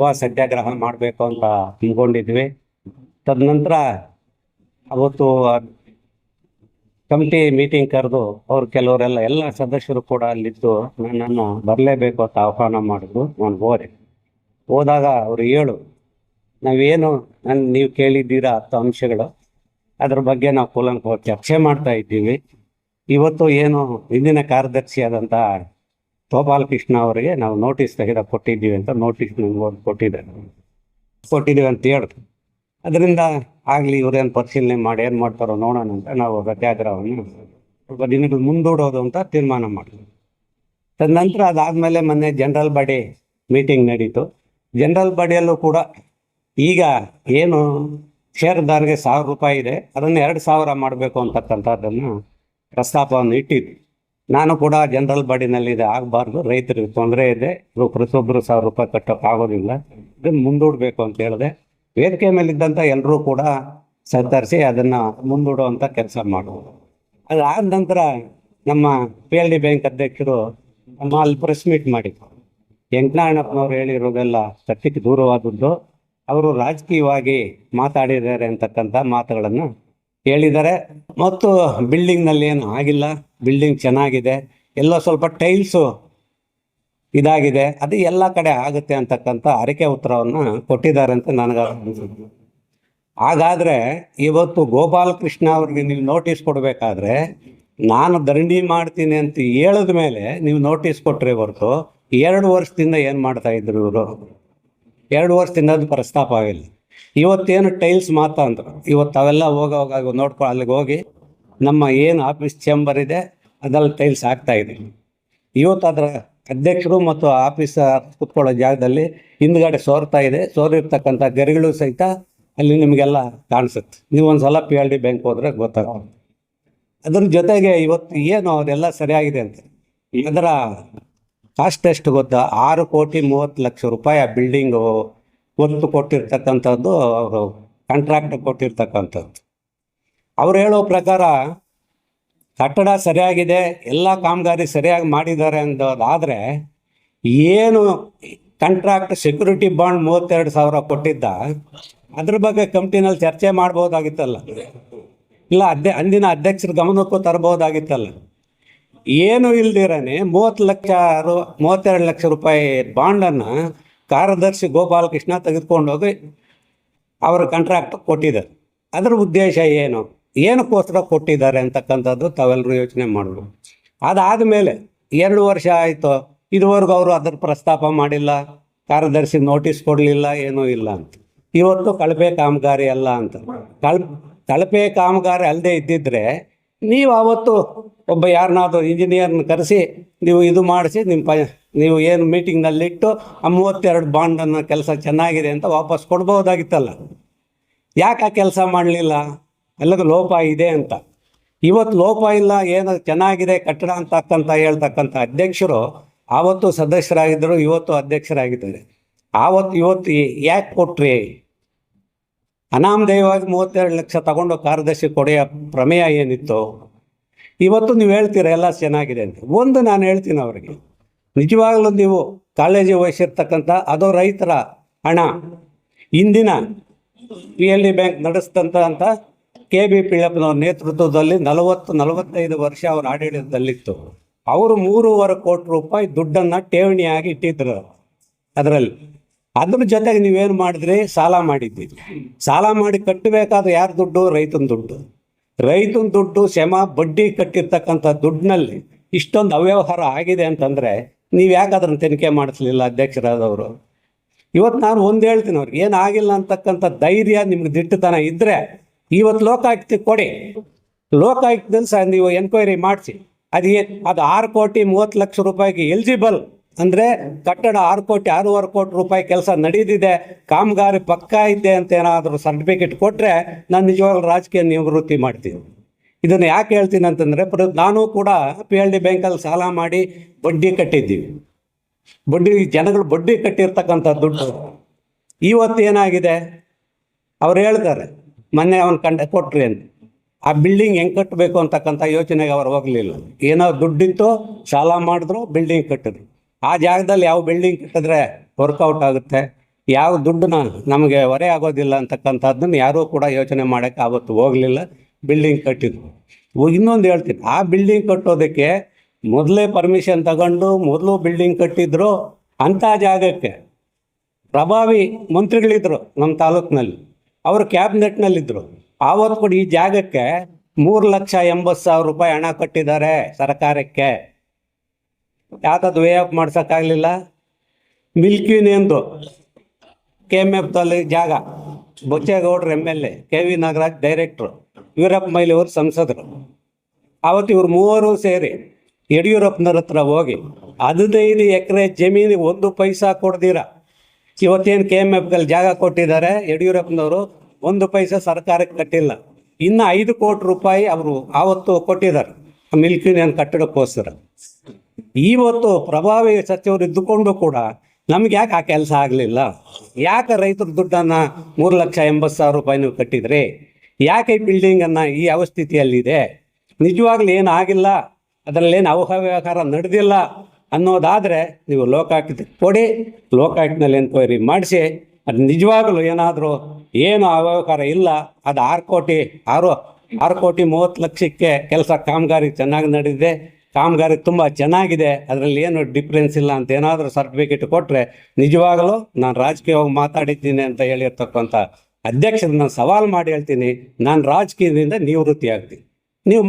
ಉಪವಾಸ ಸತ್ಯಾಗ್ರಹ ಮಾಡಬೇಕು ಅಂತ ಅಂದ್ಕೊಂಡಿದ್ವಿ ತದನಂತರ ಅವತ್ತು ಕಮಿಟಿ ಮೀಟಿಂಗ್ ಕರೆದು ಅವ್ರು ಕೆಲವರೆಲ್ಲ ಎಲ್ಲ ಸದಸ್ಯರು ಕೂಡ ಅಲ್ಲಿದ್ದು ನನ್ನನ್ನು ಬರಲೇಬೇಕು ಅಂತ ಆಹ್ವಾನ ಮಾಡಿದ್ರು ನಾನು ಹೋದೆ. ಹೋದಾಗ ಅವರು ಹೇಳು, ನಾವೇನು ನನ್ನ ನೀವು ಕೇಳಿದ್ದೀರಾ ಹತ್ತು ಅಂಶಗಳು, ಅದ್ರ ಬಗ್ಗೆ ನಾವು ಕೂಲಂಕುವ ಚರ್ಚೆ ಮಾಡ್ತಾ ಇದ್ದೀವಿ. ಇವತ್ತು ಏನು ಹಿಂದಿನ ಕಾರ್ಯದರ್ಶಿಯಾದಂಥ ಗೋಪಾಲ್ ಕೃಷ್ಣ ಅವರಿಗೆ ನಾವು ನೋಟಿಸ್ ತೆಗೆದ ಕೊಟ್ಟಿದ್ದೀವಿ ಅಂತ ನೋಟಿಸ್ ನಿಮ್ಗೆ ಒಂದು ಕೊಟ್ಟಿದ್ದಾರೆ. ಕೊಟ್ಟಿದ್ದೀವಿ ಅಂತ ಹೇಳಿದ್ರು ಅದರಿಂದ ಆಗಲಿ ಇವರೇನು ಪರಿಶೀಲನೆ ಮಾಡಿ ಏನು ಮಾಡ್ತಾರೋ ನೋಡೋಣ ಅಂತ ನಾವು ಸತ್ಯಾಗ್ರಹವನ್ನು ಸ್ವಲ್ಪ ದಿನಗಳು ಮುಂದೂಡೋದು ಅಂತ ತೀರ್ಮಾನ ಮಾಡಿದ್ವಿ. ತದನಂತರ ಅದಾದಮೇಲೆ ಮೊನ್ನೆ ಜನರಲ್ ಬಾಡಿ ಮೀಟಿಂಗ್ ನಡೀತು. ಜನರಲ್ ಬಾಡಿಯಲ್ಲೂ ಕೂಡ ಈಗ ಏನು ಷೇರುದಾರಿಗೆ ಸಾವಿರ ರೂಪಾಯಿ ಇದೆ. ಅದನ್ನು ಎರಡು ಸಾವಿರ ಮಾಡಬೇಕು ಅಂತಕ್ಕಂಥದ್ದನ್ನು ಪ್ರಸ್ತಾಪವನ್ನು ಇಟ್ಟಿದ್ವಿ. ನಾನು ಕೂಡ ಜನರಲ್ ಬಾಡಿನಲ್ಲಿ ಇದೆ ಆಗಬಾರ್ದು. ರೈತರಿಗೆ ತೊಂದರೆ ಇದೆ. ಪ್ರತಿಯೊಬ್ಬರು ಸಾವಿರ ರೂಪಾಯಿ ಕಟ್ಟೋಕೆ ಆಗೋದಿಲ್ಲ. ಇದನ್ನು ಮುಂದೂಡಬೇಕು ಅಂತ ಹೇಳಿದೆ. ವೇದಿಕೆ ಮೇಲಿದ್ದಂಥ ಎಲ್ಲರೂ ಕೂಡ ಸಹಕರಿಸಿ ಅದನ್ನು ಮುಂದೂಡುವಂಥ ಕೆಲಸ ಮಾಡುವುದು. ಅದಾದ ನಂತರ ನಮ್ಮ ಪಿ ಎಲ್ ಡಿ ಬ್ಯಾಂಕ್ ಅಧ್ಯಕ್ಷರು ನಮ್ಮ ಅಲ್ಲಿ ಪ್ರೆಸ್ ಮೀಟ್ ಮಾಡಿದ್ರು. ವೆಂಕಟನಾರಾಯಣಪ್ಪನವ್ರು ಹೇಳಿರೋದೆಲ್ಲ ಸತ್ಯಕ್ಕೆ ದೂರವಾದದ್ದು. ಅವರು ರಾಜಕೀಯವಾಗಿ ಮಾತಾಡಿದ್ದಾರೆ ಅಂತಕ್ಕಂಥ ಮಾತುಗಳನ್ನು ಹೇಳಿದ್ದಾರೆ. ಮತ್ತು ಬಿಲ್ಡಿಂಗ್ನಲ್ಲಿ ಏನು ಆಗಿಲ್ಲ. ಬಿಲ್ಡಿಂಗ್ ಚೆನ್ನಾಗಿದೆ. ಎಲ್ಲ ಸ್ವಲ್ಪ ಟೈಲ್ಸು ಇದಾಗಿದೆ. ಅದು ಎಲ್ಲ ಕಡೆ ಆಗುತ್ತೆ ಅಂತಕ್ಕಂಥ ಅರಿಕೆ ಉತ್ತರವನ್ನು ಕೊಟ್ಟಿದ್ದಾರೆ ಅಂತ ನನಗೆ ಹಾಗಾದರೆ ಇವತ್ತು ಗೋಪಾಲಕೃಷ್ಣ ಅವ್ರಿಗೆ ನೀವು ನೋಟಿಸ್ ಕೊಡಬೇಕಾದ್ರೆ ನಾನು ಧರಣಿ ಮಾಡ್ತೀನಿ ಅಂತ ಹೇಳಿದ ಮೇಲೆ ನೀವು ನೋಟಿಸ್ ಕೊಟ್ಟರೆ ಹೊರತು ಎರಡು ವರ್ಷದಿಂದ ಏನು ಮಾಡ್ತಾ ಇದ್ರು ಇವರು? ಎರಡು ವರ್ಷದಿಂದ ಅದು ಪ್ರಸ್ತಾಪ ಆಗಿಲ್ಲ. ಇವತ್ತೇನು ಟೈಲ್ಸ್ ಮಾತಾ ಅಂದರು. ಇವತ್ತು ಅವೆಲ್ಲ ಹೋಗೋವಾಗ ನೋಡ್ಕೊ ಅಲ್ಲಿಗೆ ಹೋಗಿ ನಮ್ಮ ಏನು ಆಫೀಸ್ ಚೇಂಬರ್ ಇದೆ, ಅದರಲ್ಲಿ ಟೈಲ್ಸ್ ಆಗ್ತಾ ಇದೆ ಇವತ್ತು ಅದರ ಅಧ್ಯಕ್ಷರು ಮತ್ತು ಆಫೀಸ್ ಕುತ್ಕೊಳ್ಳೋ ಜಾಗದಲ್ಲಿ ಹಿಂದ್ಗಡೆ ಸೋರ್ತಾ ಇದೆ. ಸೋರಿರ್ತಕ್ಕಂಥ ಗರಿಗಳು ಸಹಿತ ಅಲ್ಲಿ ನಿಮಗೆಲ್ಲ ಕಾಣಿಸುತ್ತೆ. ನೀವು ಒಂದು ಸಲ ಪಿ ಎಲ್ ಡಿ ಬ್ಯಾಂಕ್ ಹೋದ್ರೆ ಗೊತ್ತಾಗುತ್ತೆ. ಅದ್ರ ಜೊತೆಗೆ ಇವತ್ತು ಏನು ಅವರೆಲ್ಲ ಸರಿಯಾಗಿದೆ ಅಂತ. ಅದರ ಕಾಸ್ಟ್ ಎಷ್ಟು ಗೊತ್ತಾ? ಆರು ಕೋಟಿ ಮೂವತ್ತು ಲಕ್ಷ ರೂಪಾಯಿ ಆ ಬಿಲ್ಡಿಂಗು ಒತ್ತು ಕೊಟ್ಟಿರ್ತಕ್ಕಂಥದ್ದು, ಅವರು ಕಾಂಟ್ರಾಕ್ಟ್ ಕೊಟ್ಟಿರ್ತಕ್ಕಂಥದ್ದು. ಅವ್ರು ಹೇಳೋ ಪ್ರಕಾರ, ಕಟ್ಟಡ ಸರಿಯಾಗಿದೆ, ಎಲ್ಲ ಕಾಮಗಾರಿ ಸರಿಯಾಗಿ ಮಾಡಿದ್ದಾರೆ ಅಂದೋದಾದರೆ, ಏನು ಕಾಂಟ್ರಾಕ್ಟ್ ಸೆಕ್ಯೂರಿಟಿ ಬಾಂಡ್ ಮೂವತ್ತೆರಡು ಸಾವಿರ ಕೊಟ್ಟಿದ್ದ, ಅದ್ರ ಬಗ್ಗೆ ಕಮಿಟಿನಲ್ಲಿ ಚರ್ಚೆ ಮಾಡ್ಬೋದಾಗಿತ್ತಲ್ಲ. ಇಲ್ಲ ಅಧ್ಯ ಅಂದಿನ ಅಧ್ಯಕ್ಷರ ಗಮನಕ್ಕೂ ತರಬಹುದಾಗಿತ್ತಲ್ಲ. ಏನು ಇಲ್ದಿರನೇ ಮೂವತ್ತು ಲಕ್ಷ ರು, ಮೂವತ್ತೆರಡು ಲಕ್ಷ ರೂಪಾಯಿ ಬಾಂಡನ್ನು ಕಾರ್ಯದರ್ಶಿ ಗೋಪಾಲಕೃಷ್ಣ ತೆಗೆದುಕೊಂಡೋಗಿ ಅವರು ಕಾಂಟ್ರಾಕ್ಟ್ ಕೊಟ್ಟಿದ್ದಾರೆ. ಅದರ ಉದ್ದೇಶ ಏನು? ಏನಕ್ಕೋಸ್ಕರ ಕೊಟ್ಟಿದ್ದಾರೆ ಅಂತಕ್ಕಂಥದ್ದು ತಾವೆಲ್ಲರೂ ಯೋಚನೆ ಮಾಡಬೇಕು. ಅದಾದ ಮೇಲೆ ಎರಡು ವರ್ಷ ಆಯಿತು, ಇದುವರೆಗೂ ಅವರು ಅದರ ಪ್ರಸ್ತಾಪ ಮಾಡಿಲ್ಲ, ಕಾರ್ಯದರ್ಶಿ ನೋಟಿಸ್ ಕೊಡಲಿಲ್ಲ, ಏನೂ ಇಲ್ಲ ಅಂತ. ಇವತ್ತು ಕಳಪೆ ಕಾಮಗಾರಿ ಅಲ್ಲ ಅಂತ. ಕಳ ಕಳಪೆ ಕಾಮಗಾರಿ ಅಲ್ಲದೆ ಇದ್ದಿದ್ರೆ ನೀವು ಆವತ್ತು ಒಬ್ಬ ಯಾರನ್ನಾದ್ರೂ ಇಂಜಿನಿಯರ್ನ ಕರೆಸಿ ನೀವು ಇದು ಮಾಡಿಸಿ ನಿಮ್ಮ ಪ, ನೀವು ಏನು ಮೀಟಿಂಗ್ನಲ್ಲಿಟ್ಟು ಆ ಮೂವತ್ತೆರಡು ಬಾಂಡನ್ನು ಕೆಲಸ ಚೆನ್ನಾಗಿದೆ ಅಂತ ವಾಪಸ್ ಕೊಡ್ಬೋದಾಗಿತ್ತಲ್ಲ ಯಾಕೆ ಆ ಕೆಲಸ ಮಾಡಲಿಲ್ಲ? ಎಲ್ಲದೂ ಲೋಪ ಇದೆ ಅಂತ. ಇವತ್ತು ಲೋಪ ಇಲ್ಲ, ಏನು ಚೆನ್ನಾಗಿದೆ, ಕಟ್ಟಡ ಅಂತಕ್ಕಂಥ ಹೇಳ್ತಕ್ಕಂಥ ಅಧ್ಯಕ್ಷರು ಆವತ್ತು ಸದಸ್ಯರಾಗಿದ್ದರು, ಇವತ್ತು ಅಧ್ಯಕ್ಷರಾಗಿದ್ದಾರೆ. ಆವತ್ತು ಇವತ್ತು ಯಾಕೆ ಕೊಟ್ರಿ? ಅನಾಮಧೇಯವಾಗಿ ಮೂವತ್ತೆರಡು ಲಕ್ಷ ತಗೊಂಡು ಕಾರ್ಯದರ್ಶಿ ಕೊಡೆಯ ಪ್ರಮೇಯ ಏನಿತ್ತು, ಇವತ್ತು ನೀವು ಹೇಳ್ತೀರ ಎಲ್ಲ ಚೆನ್ನಾಗಿದೆ ಅಂತ. ಒಂದು ನಾನು ಹೇಳ್ತೀನಿ ಅವರಿಗೆ, ನಿಜವಾಗ್ಲೂ ನೀವು ಕಾಳಜಿ ವಹಿಸಿರ್ತಕ್ಕಂಥ ಅದು ರೈತರ ಹಣ ಇಂದಿನ ಪಿ ಎಲ್ ಡಿ ಬ್ಯಾಂಕ್ ನಡೆಸ್ತಂತ ಅಂತ ಕೆ ಬಿ ಪಿಳ್ಳಪ್ಪನವ್ರ ನೇತೃತ್ವದಲ್ಲಿ ನಲವತ್ತು, ನಲವತ್ತೈದು ವರ್ಷ ಅವ್ರ ಆಡಳಿತದಲ್ಲಿತ್ತು. ಅವರು ಮೂರುವರೆ ಕೋಟಿ ರೂಪಾಯಿ ದುಡ್ಡನ್ನು ಠೇವಣಿಯಾಗಿ ಇಟ್ಟಿದ್ರು. ಅದರಲ್ಲಿ ಅದ್ರ ಜೊತೆಗೆ ನೀವೇನು ಮಾಡಿದ್ರಿ? ಸಾಲ ಮಾಡಿದ್ದೀರಿ. ಸಾಲ ಮಾಡಿ ಕಟ್ಟಬೇಕಾದ್ರೆ ಯಾರ ದುಡ್ಡು? ರೈತನ ದುಡ್ಡು. ರೈತನ ದುಡ್ಡು ಶ್ರಮ ಬಡ್ಡಿ ಕಟ್ಟಿರ್ತಕ್ಕಂಥ ದುಡ್ಡಿನಲ್ಲಿ ಇಷ್ಟೊಂದು ಅವ್ಯವಹಾರ ಆಗಿದೆ ಅಂತಂದರೆ ನೀವು ಯಾಕೆ ಅದನ್ನು ತನಿಖೆ ಮಾಡಿಸ್ಲಿಲ್ಲ ಅಧ್ಯಕ್ಷರಾದವರು? ಇವತ್ತು ನಾನು ಒಂದು ಹೇಳ್ತೀನಿ ಅವ್ರಿಗೆ ಏನಾಗಿಲ್ಲ ಅಂತಕ್ಕಂಥ ಧೈರ್ಯ ನಿಮ್ಗೆ ದಿಟ್ಟತನ ಇದ್ದರೆ ಇವತ್ತು ಲೋಕಾಯುಕ್ತ ಕೊಡಿ. ಲೋಕಾಯುಕ್ತದಲ್ಲಿ ಸಹ ನೀವು ಎನ್ಕ್ವೈರಿ ಮಾಡಿಸಿ. ಅದು ಅದು ಆರು ಕೋಟಿ ಮೂವತ್ತು ಲಕ್ಷ ರೂಪಾಯಿಗೆ ಎಲಿಜಿಬಲ್ ಅಂದರೆ ಕಟ್ಟಡ ಆರು ಕೋಟಿ, ಆರೂವರೆ ಕೋಟಿ ರೂಪಾಯಿ ಕೆಲಸ ನಡೀದಿದೆ, ಕಾಮಗಾರಿ ಪಕ್ಕಾ ಇದೆ ಅಂತ ಏನಾದರೂ ಸರ್ಟಿಫಿಕೇಟ್ ಕೊಟ್ಟರೆ ನಾನು ನಿಜವಾಗ್ಲೂ ರಾಜಕೀಯ ನಿವೃತ್ತಿ ಮಾಡ್ತೀನಿ. ಇದನ್ನು ಯಾಕೆ ಹೇಳ್ತೀನಿ ಅಂತಂದರೆ ನಾನು ಕೂಡ ಪಿ ಎಲ್ ಡಿ ಬ್ಯಾಂಕಲ್ಲಿ ಸಾಲ ಮಾಡಿ ಬಡ್ಡಿ ಕಟ್ಟಿದ್ದೀವಿ. ಬಡ್ಡಿ, ಜನಗಳು ಬಡ್ಡಿ ಕಟ್ಟಿರ್ತಕ್ಕಂಥ ದುಡ್ಡು. ಇವತ್ತು ಏನಾಗಿದೆ? ಅವ್ರು ಹೇಳ್ತಾರೆ, ಮೊನ್ನೆ ಅವನು ಕಂಡ, ಕೊಟ್ರಿ ಅಂತ. ಆ ಬಿಲ್ಡಿಂಗ್ ಹೆಂಗೆ ಕಟ್ಟಬೇಕು ಅಂತಕ್ಕಂಥ ಯೋಚನೆಗೆ ಅವ್ರು ಹೋಗಲಿಲ್ಲ. ಏನೋ ದುಡ್ಡಿತ್ತು, ಸಾಲ ಮಾಡಿದ್ರು ಬಿಲ್ಡಿಂಗ್ ಕಟ್ಟಿದ್ರು. ಆ ಜಾಗದಲ್ಲಿ ಯಾವ ಬಿಲ್ಡಿಂಗ್ ಕಟ್ಟಿದ್ರೆ ವರ್ಕೌಟ್ ಆಗುತ್ತೆ? ಯಾವ ದುಡ್ಡನ್ನ ನಮಗೆ ಹೊರೆ ಆಗೋದಿಲ್ಲ ಅಂತಕ್ಕಂಥದ್ದನ್ನು ಯಾರೂ ಕೂಡ ಯೋಚನೆ ಮಾಡೋಕ್ಕೆ ಆವತ್ತು ಹೋಗಲಿಲ್ಲ ಬಿಲ್ಡಿಂಗ್ ಕಟ್ಟಿದ್ರು. ಇನ್ನೊಂದು ಹೇಳ್ತೀನಿ. ಆ ಬಿಲ್ಡಿಂಗ್ ಕಟ್ಟೋದಕ್ಕೆ ಮೊದಲೇ ಪರ್ಮಿಷನ್ ತಗೊಂಡು ಮೊದಲು ಬಿಲ್ಡಿಂಗ್ ಕಟ್ಟಿದ್ರು ಅಂಥ ಜಾಗಕ್ಕೆ ಪ್ರಭಾವಿ ಮಂತ್ರಿಗಳಿದ್ರು ನಮ್ಮ ತಾಲೂಕಿನಲ್ಲಿ. ಅವರು ಕ್ಯಾಬಿನೆಟ್ನಲ್ಲಿದ್ದರು ಆವತ್ತು ಕೂಡ ಈ ಜಾಗಕ್ಕೆ ಮೂರು ಲಕ್ಷ ಎಂಬತ್ತು ಸಾವಿರ ರೂಪಾಯಿ ಹಣ ಕಟ್ಟಿದ್ದಾರೆ ಸರ್ಕಾರಕ್ಕೆ. ಯಾವ್ದು ವೇ ಆಫ್ ಮಾಡ್ಸೋಕ್ಕಾಗಲಿಲ್ಲ? ಮಿಲ್ಕಿ ನೇಮ್ದು ಕೆ ಎಂ ಎಫ್ದಲ್ಲಿ ಜಾಗ. ಬೊಚ್ಚೇಗೌಡ್ರು M L A K V Nagaraj ಡೈರೆಕ್ಟ್ರು ವೀರಪ್ಪ ಮೈಲಿ ಅವರು ಸಂಸದರು. ಆವತ್ತು ಇವ್ರು ಮೂವರು ಸೇರಿ ಯಡಿಯೂರಪ್ಪನವ್ರ ಹತ್ರ ಹೋಗಿ, ಹದಿನೈದು ಎಕರೆ ಜಮೀನಿಗೆ ಒಂದು ಪೈಸಾ ಕೊಡ್ದಿರ. ಇವತ್ತೇನು ಕೆ ಎಂ ಎಫ್ಗಲ್ಲಿ ಜಾಗ ಕೊಟ್ಟಿದ್ದಾರೆ, ಯಡಿಯೂರಪ್ಪನವರು ಒಂದು ಪೈಸಾ ಸರ್ಕಾರಕ್ಕೆ ಕಟ್ಟಿಲ್ಲ. ಇನ್ನು ಐದು ಕೋಟಿ ರೂಪಾಯಿ ಅವರು ಆವತ್ತು ಕೊಟ್ಟಿದ್ದಾರೆ ಮಿಲ್ಕಿನೇನ್ ಕಟ್ಟಡಕ್ಕೋಸ್ಕರ. ಇವತ್ತು ಪ್ರಭಾವಿ ಸಚಿವರು ಇದ್ದುಕೊಂಡು ಕೂಡ ನಮ್ಗೆ ಯಾಕೆ ಆ ಕೆಲಸ ಆಗಲಿಲ್ಲ? ಯಾಕೆ ರೈತರ ದುಡ್ಡನ್ನು ಮೂರು ಲಕ್ಷ ಎಂಬತ್ತು ಸಾವಿರ ರೂಪಾಯಿ ಕಟ್ಟಿದ್ರಿ? ಯಾಕೆ ಈ ಬಿಲ್ಡಿಂಗನ್ನು ಈ ಅವಸ್ಥಿತಿಯಲ್ಲಿದೆ? ನಿಜವಾಗ್ಲೂ ಏನು ಆಗಿಲ್ಲ? ಅದರಲ್ಲೇನು ಅವ್ಯವಹಾರ ನಡೆದಿಲ್ಲ ಅನ್ನೋದಾದರೆ ನೀವು ಲೋಕಾಯುಕ್ತ ಕೊಡಿ, ಲೋಕಾಯುಕ್ತನಲ್ಲಿ ಎನ್ಕ್ವೈರಿ ಮಾಡಿಸಿ. ಅದು ನಿಜವಾಗಲೂ ಏನಾದರೂ ಏನು ಅವ್ಯವಹಾರ ಇಲ್ಲ? ಅದು ಆರು ಕೋಟಿ, ಆರು ಆರು ಕೋಟಿ ಮೂವತ್ತು ಲಕ್ಷಕ್ಕೆ ಕೆಲಸ ಕಾಮಗಾರಿ ಚೆನ್ನಾಗಿ ನಡೆದಿದೆ ಕಾಮಗಾರಿ ತುಂಬ ಚೆನ್ನಾಗಿದೆ, ಅದರಲ್ಲಿ ಏನು ಡಿಫ್ರೆನ್ಸ್ ಇಲ್ಲ ಅಂತ ಏನಾದರೂ ಸರ್ಟಿಫಿಕೇಟ್ ಕೊಟ್ಟರೆ ನಿಜವಾಗಲೂ ನಾನು ರಾಜಕೀಯವಾಗಿ ಮಾತಾಡಿದ್ದೀನಿ ಅಂತ ಹೇಳಿರ್ತಕ್ಕಂಥ ಅಧ್ಯಕ್ಷರನ್ನ ಸವಾಲು ಮಾಡಿ ಹೇಳ್ತೀನಿ. ನಾನು ರಾಜಕೀಯದಿಂದ ನಿವೃತ್ತಿ ಆಗ್ತೀನಿ ನೀವು